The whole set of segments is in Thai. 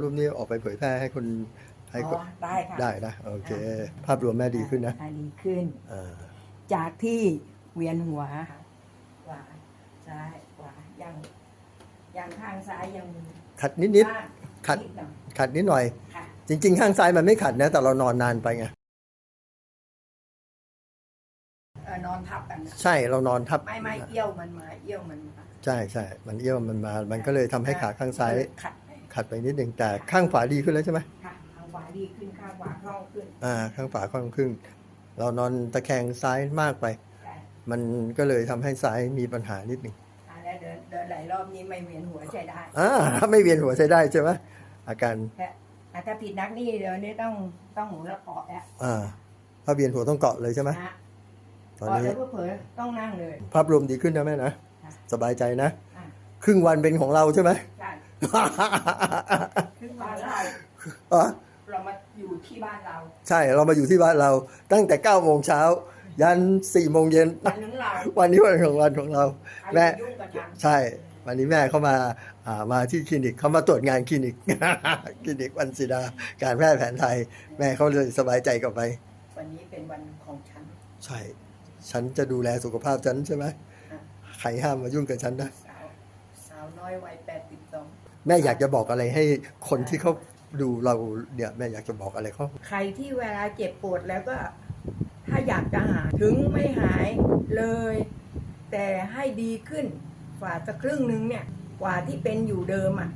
รูปนี้ออกไปเผยแพร่ให้คนให้อ๋คนอได้ค่ะ ได้นะ โอเค ภาพรวมแม่ดีขึ้นนะอ่าดีขึ้น อ่าจากที่เวียนหัวขวาซ้ายขวายังยังข้างซ้ายยังมีขัดนิดนิด บ้างขัด นิหน่อยๆ ขัดนิดหน่อย ค่ะจริง ๆ ข้างซ้ายมันไม่ขัดนะ แต่เรานอนนานไปไง เอ่อนอนทับกันนะใช่เรานอนทับ ไม่ไม่เอี้ยวมันมาเอี้ยวมันมาใช่ใช่มันเอี้ยวมันมา มันก็เลยทำให้ขาข้างซ้าย ขัดไป ขัดไปนิดนึงแต่ข้างขวาดีขึ้นแล้วใช่ไหมค่ะข้างขวาดีขึ้นข้างขวาคล่องขึ้นอ่า ข้างขวาค่อนขึ้น เรานอนตะแคงซ้ายมากไปใช่มันก็เลยทำให้ซ้ายมีปัญหานิดหนึ่งอ่าแล้วเดินเดินหลายรอบนี้ไม่เวียนหัวใช้ได้อ่าถ้าไม่เวียนหัวใช้ได้ใช่ไหมอาการแต่อะถ้าผิดนักนี่เดี๋ยวนี้ต้องต้องหมุนแล้วเกาะแล้วอ่าถ้าเวียนหัวต้องเกาะเลยใช่ไหมนะตอนเกาะนี้แล้วเผลอๆต้องนั่งเลย ภาพรวมดีขึ้นนะแม่นะ ค่ะ สบายใจนะ อะ ครึ่งวันเป็นของเราใช่ไหม ใช่ ขึ้นบ้านเราอ๋อเรามาอยู่ที่บ้านเราใช่เรามาอยู่ที่บ้านเรา ตั้งแต่9ก้าโมงเช้า ยัน4ี่โมงเย็น วันนึงเราวันนี้วันของวันของเราใครแม่จะยุ่งกับฉันใช่ วันนี้แม่เขามาอ่ามาที่คลินิกเขามาตรวจงานคลินิก คลินิกวันศิดาการแพทย์แผนไทย แม่เขาเลยสบายใจกลับไป วันนี้เป็นวันของฉันใช่ ฉันจะดูแลสุขภาพฉันใช่ไหมอะใครห้ามมายุ่งกับฉันนะสาวสาวน้อยวัยแปดสิบสอง แม่อยากจะบอกอะไรให้คนที่เขาดูเราเนี่ยแม่อยากจะบอกอะไรเขาใครที่เวลาเจ็บปวดแล้วก็ ถ้าอยากจะหายถึงไม่หายเลย แต่ให้ดีขึ้นกว่าจะครึ่งนึงเนี่ยกว่าที่เป็นอยู่เดิมอะ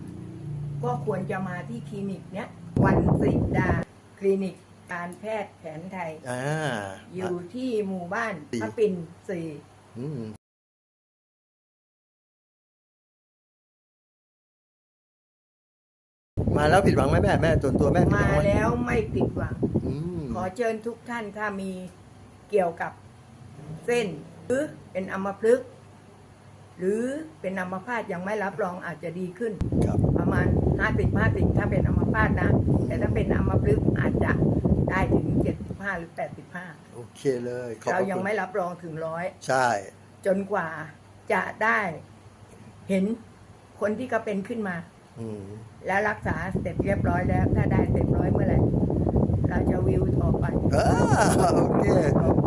ก็ควรจะมาที่คลินิกเนี้ยวันสิดาคลินิกการแพทย์แผนไทย อ่า อยู่ที่หมู่บ้านสี่พระปิ่นสี่ มมาแล้วผิดหวังไหมแม่แม่ส่วนตัวแม่ผิดหมาวังไหมแล้วไม่ผิดหวัง อืมขอเชิญทุกท่านถ้ามีเกี่ยวกับเส้น หรือเป็นอัมพฤกษ์หรือเป็นอัมพาตยังไม่รับรองอาจจะดีขึ้น ครับประมาณ 50 50ถ้าเป็นอัมพาตนะ แต่ถ้าเป็นอัมพฤกษ์อาจจะได้ถึง 75 หรือ 85 โอเคเลยขอบพเราระยังคุณไม่รับรองถึงร้อย ใช่ จนกว่าจะได้เห็นคนที่ก็เป็นขึ้นมาอืม แล้วรักษาเสร็จเรียบร้อยแล้ว ถ้าได้เสร็จร้อยเมื่อไหร่ เราจะวิวต่อไป เออโอเค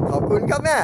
ขอบคุณครับแม่